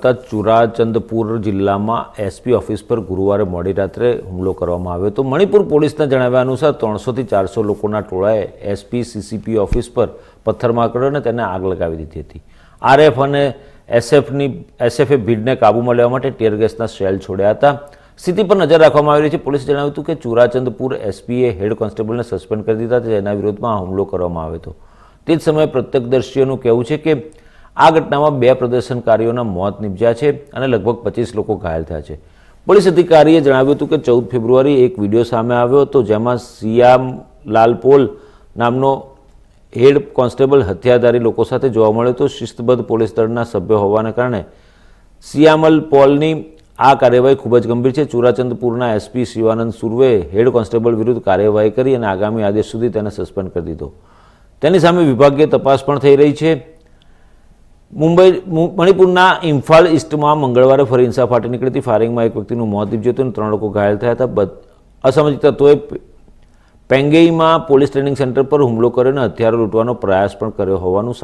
ચુરાચંદપુર જિલ્લામાં SP office પર ગુરુવારે મોડી રાત્રે હુમલો કરવામાં આવ્યો તો મણિપુર પોલીસના જણાવ્યા અનુસાર ત્રણસોથી ચારસો લોકોના ટોળાએ એસપી સીસીપી ઓફિસ પર પથ્થરમાર કર્યો અને તેને આગ લગાવી દીધી હતી. આરએફ અને એસએફની એસએફએ ભીડને કાબૂમાં લેવા માટે ટીયર શેલ છોડ્યા હતા. સ્થિતિ પર નજર રાખવામાં આવી રહી છે. પોલીસે જણાવ્યું હતું કે ચુરાચંદપુર એસપીએ હેડ કોન્સ્ટેબલને સસ્પેન્ડ કરી દીધા હતા, જેના વિરોધમાં હુમલો કરવામાં આવ્યો હતો. તે જ સમયે પ્રત્યક્ષદર્શીઓનું કહેવું છે કે આ ઘટનામાં બે પ્રદર્શનકારીઓના મોત નીપજ્યા છે અને લગભગ પચીસ લોકો ઘાયલ થયા છે. પોલીસ અધિકારીએ જણાવ્યું હતું કે ચૌદ ફેબ્રુઆરી એક વીડિયો સામે આવ્યો હતો જેમાં સિયામ લાલપોલ નામનો હેડ કોન્સ્ટેબલ હથિયારધારી લોકો સાથે જોવા મળ્યો હતો. શિસ્તબદ્ધ પોલીસ દળના સભ્યો હોવાને કારણે સિયામલ પોલની આ કાર્યવાહી ખૂબ જ ગંભીર છે. ચુરાચંદપુરના SP Shivanand Surve head constable વિરુદ્ધ કાર્યવાહી કરી અને આગામી આદેશ સુધી તેને સસ્પેન્ડ કરી દીધો. તેની સામે વિભાગીય તપાસ પણ થઈ રહી છે. મુંબઈ મણિપુરના ઇમ્ફાલ ઈસ્ટમાં મંગળવારે ફરી હિંસા ફાટી નીકળી હતી ફાયરિંગમાં એક વ્યક્તિનું મોત નીપજ્યું હતું અને ત્રણ લોકો ઘાયલ થયા હતા. અસામાજિક તત્વોએ પેંગેઈમાં પોલીસ ટ્રેનિંગ સેન્ટર પર હુમલો કર્યો અને હથિયારો લૂંટવાનો પ્રયાસ પણ કર્યો હોવાનું